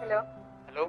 Hello hello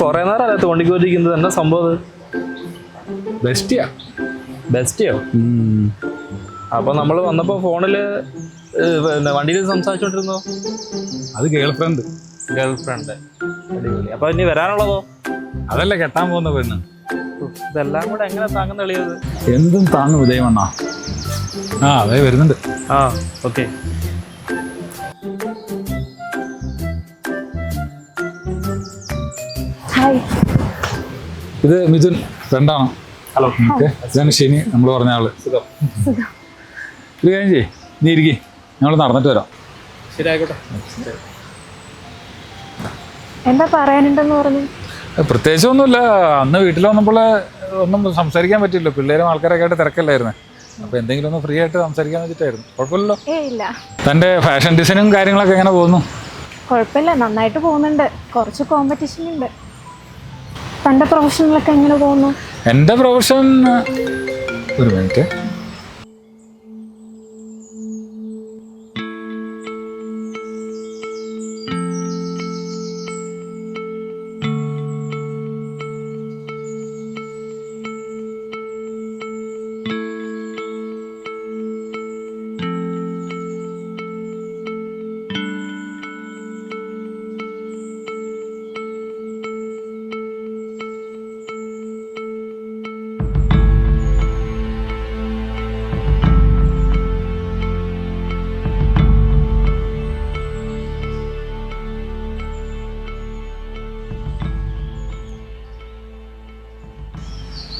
കുറെ നേരം അല്ലേ തോണ്ടിക്കൊണ്ടിരിക്കുന്നത്? എന്നാ സംഭവം ബെസ്റ്റിയാ. ബെസ്റ്റിയോ? അപ്പൊ നമ്മൾ വന്നപ്പോ ഫോണിൽ പിന്നെ വണ്ടിയിൽ സംസാരിച്ചോണ്ടിരുന്നോ? അത് ഗേൾ ഫ്രണ്ട്. Girl friend. അടിപൊളി. അപ്പൊ ഇനി വരാനുള്ളതോ? അതല്ല കെട്ടാൻ പോകുന്ന പെണ്ണ്. ഇതെല്ലാം കൂടെ എങ്ങനെ താങ്ങുന്ന എളിയത്? എന്തും താങ്ങും ഉദയമണ്ണ ആ അതെ വരുന്നുണ്ട്. ആ ഓക്കെ. ഇത് മിഥുൻ ഫ്രണ്ടാണ് ഹലോ ഓക്കെ ഇതാണ് ശനി നമ്മൾ പറഞ്ഞ ആൾ. ഒരു കാര്യം ചെയ്യ് നീ ഇരിക്കേ. ഞങ്ങൾ നടന്നിട്ട് വരാം. ശരി ആയിക്കോട്ടെ എന്താ പറയാനുണ്ടെന്ന് പറഞ്ഞു? പ്രത്യേകിച്ച് ഒന്നുമില്ല അന്ന് വീട്ടിൽ വന്നപ്പോൾ ഒന്നും സംസാരിക്കാൻ പറ്റില്ല പിള്ളേരും ആൾക്കാരൊക്കെ ആയിട്ട് തിരക്കല്ലായിരുന്നു. അപ്പോൾ എന്തെങ്കിലും ഒന്ന് ഫ്രീ ആയിട്ട് സംസാരിക്കാൻ വെച്ചിട്ടായിരുന്നു കുഴപ്പമില്ലല്ലോ. തന്റെ ഫാഷൻ ഡിസൈനും കാര്യങ്ങളൊക്കെ എങ്ങനെ പോകുന്നു? കുഴപ്പമില്ല. നന്നായിട്ട് പോകുന്നുണ്ട്. കുറച്ച് കോമ്പറ്റീഷൻ ഉണ്ട്. തന്റെ പ്രൊഫഷനിലൊക്കെ എങ്ങനെ തോന്നുന്നു? എന്റെ പ്രൊഫഷൻ ഒരു മിനിറ്റ്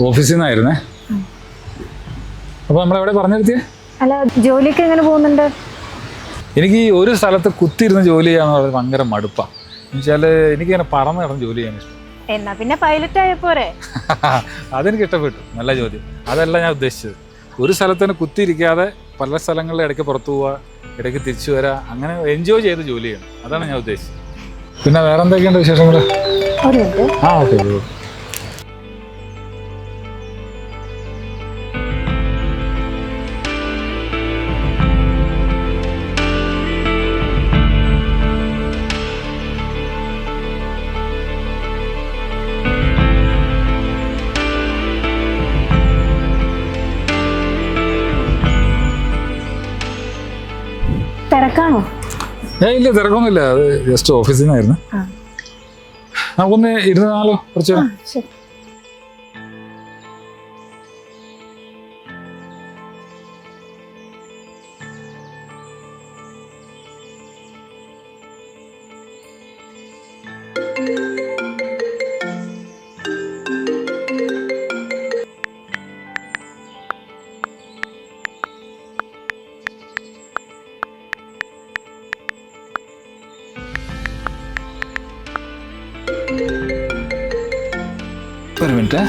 ഓഫീസിൽ നിന്നായിരുന്നേ അപ്പോൾ നമ്മളെവിടെ പറഞ്ഞു നിർത്തിയേ? അല്ല ജോലിയൊക്കെ എങ്ങനെ പോകുന്നുണ്ട്? എനിക്ക് ഈ ഒരു സ്ഥലത്ത് കുത്തിയിരുന്ന് ജോലി ചെയ്യാന്ന് പറയുന്നത് ഭയങ്കര മടുപ്പാണ് എന്നുവെച്ചാൽ എനിക്കിങ്ങനെ പറന്ന് കിടന്ന് ജോലി ചെയ്യാൻ ഇഷ്ടം. എന്നാ പിന്നെ പൈലറ്റ് ആയ പോരെ. അതെനിക്ക് ഇഷ്ടപ്പെട്ടു. നല്ല ജോലി. അതല്ല ഞാൻ ഉദ്ദേശിച്ചത്. ഒരു സ്ഥലത്ത് തന്നെ കുത്തിയിരിക്കാതെ പല സ്ഥലങ്ങളിൽ ഇടയ്ക്ക് പുറത്തു പോവുക ഇടയ്ക്ക് തിരിച്ചു വരാ അങ്ങനെ എൻജോയ് ചെയ്ത് ജോലി ചെയ്യണം. അതാണ് ഞാൻ ഉദ്ദേശിച്ചത്. പിന്നെ വേറെ എന്തൊക്കെയുണ്ട് വിശേഷങ്ങൾ ആ ഓക്കെ. തിരക്കാണോ ഏ ഇല്ല തിരക്കൊന്നുമില്ല അത് ജസ്റ്റ് ഓഫീസിൽ നിന്നായിരുന്നു. നമുക്കൊന്ന് ഇരുന്നാലോ കുറച്ച് thank നേരം? எக்ஸ்பெரிமெண்ட்டை